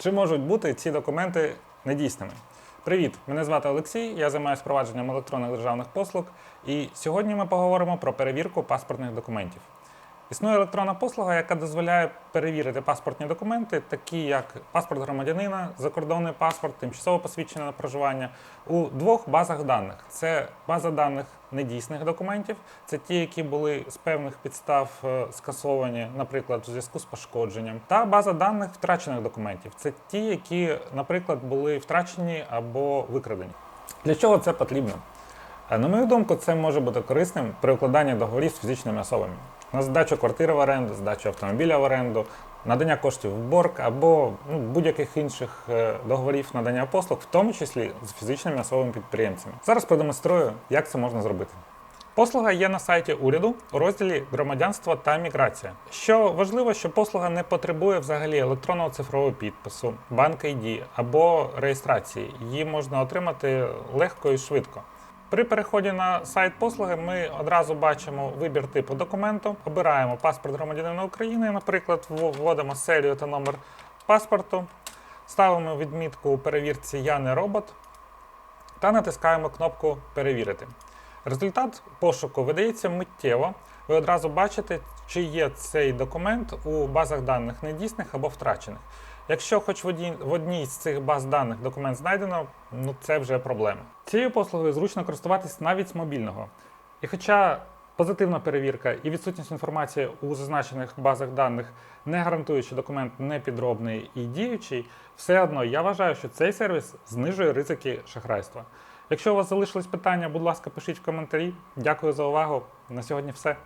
Чи можуть бути ці документи недійсними? Привіт! Мене звати Олексій, я займаюся впровадженням електронних державних послуг, і сьогодні ми поговоримо про перевірку паспортних документів. Існує електронна послуга, яка дозволяє перевірити паспортні документи, такі як паспорт громадянина, закордонний паспорт, тимчасове посвідчення на проживання, у двох базах даних: це база даних недійсних документів, це ті, які були з певних підстав е, скасовані, наприклад, в зв'язку з пошкодженням, та база даних втрачених документів. Це ті, які, наприклад, були втрачені або викрадені. Для чого це потрібно? Е, На мою думку, це може бути корисним при укладанні договорів з фізичними особами на здачу квартири в оренду, здачу автомобіля в оренду, надання коштів в борг або ну, будь-яких інших е, договорів надання послуг, в тому числі з фізичними особами підприємцями. Зараз продемонструю, як це можна зробити. Послуга є на сайті уряду у розділі громадянство та міграція. Що важливо, що послуга не потребує взагалі електронного цифрового підпису, банк ID або реєстрації. Її можна отримати легко і швидко. При переході на сайт послуги ми одразу бачимо вибір типу документу, обираємо паспорт громадянина України, наприклад, вводимо серію та номер паспорту, ставимо відмітку у перевірці Я не робот та натискаємо кнопку Перевірити. Результат пошуку видається миттєво. Ви одразу бачите, чи є цей документ у базах даних недійсних або втрачених. Якщо хоч в одній, з цих баз даних документ знайдено, ну це вже проблема. Цією послугою зручно користуватись навіть з мобільного. І хоча позитивна перевірка і відсутність інформації у зазначених базах даних не гарантує, що документ не підробний і діючий, все одно я вважаю, що цей сервіс знижує ризики шахрайства. Якщо у вас залишились питання, будь ласка, пишіть в коментарі. Дякую за увагу. На сьогодні все.